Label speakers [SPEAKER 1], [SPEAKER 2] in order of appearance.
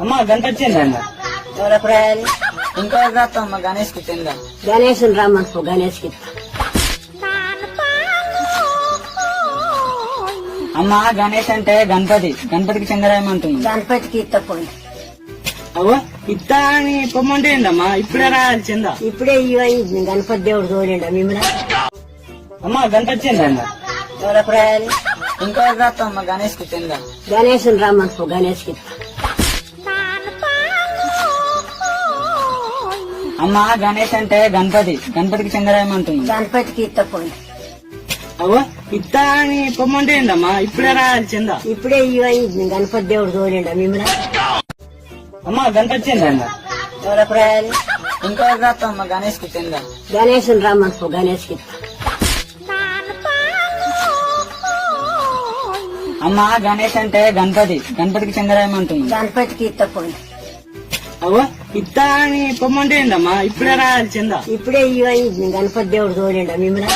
[SPEAKER 1] అమ్మా గంట వచ్చిందండి
[SPEAKER 2] ఎవరికి రాయాలి ఇంకో రాస్తాం గణేష్కి చెందా
[SPEAKER 3] గణేష్ రమ్మను గణేష్కి.
[SPEAKER 1] అమ్మా గణేష్ అంటే గణపతి. గణపతికి చంద్రాయమంటుంది
[SPEAKER 3] గణపతికి ఇత్తపోయి
[SPEAKER 1] అవ్వ ఇత్తా అని పొమ్మంటే ఏందమ్మా? ఇప్పుడే రాయాలి చందా?
[SPEAKER 3] ఇప్పుడే ఇవ్వండి గణపతి దేవుడు తోలిండ మిమ్మల్ని?
[SPEAKER 1] అమ్మా గంట వచ్చిందండి
[SPEAKER 2] ఎవరికి రాయాలి ఇంకో రాస్తాం గణేష్కి చెందా
[SPEAKER 3] గణేష్ రమ్మను గణేష్కి
[SPEAKER 1] అమ్మా గణేష్ అంటే గణపతి. గణపతికి చంద్రాయమంటుంది
[SPEAKER 3] గణపతికి ఇత్తపోయి
[SPEAKER 1] అవ్వ ఇత్తా అని పొమ్మంటే ఏందమ్మా? ఇప్పుడే రాయాలి చందా?
[SPEAKER 3] ఇప్పుడే ఇవ్వండి గణపతి దేవుడు తోలిండ మిమ్మల్ని?
[SPEAKER 1] అమ్మా గంట వచ్చిందండి
[SPEAKER 2] ఎవరికి రాయాలి రాస్తాం గణేష్కి చెందా?
[SPEAKER 3] గణేష్ రమ్మను గణేష్కి
[SPEAKER 1] అమ్మా గణేష్ అంటే గణపతి. గణపతికి చంద్రాయమంటుంది
[SPEAKER 3] గణపతికి ఇత్తపోయి
[SPEAKER 1] అవో ఇత్తా అని పొమ్మంటే ఏందమ్మా? ఇప్పుడే రాయాలి చందా
[SPEAKER 3] ఇప్పుడే ఇవ్వండి గణపతి దేవుడు తోలిండ మిమ్మల్ని.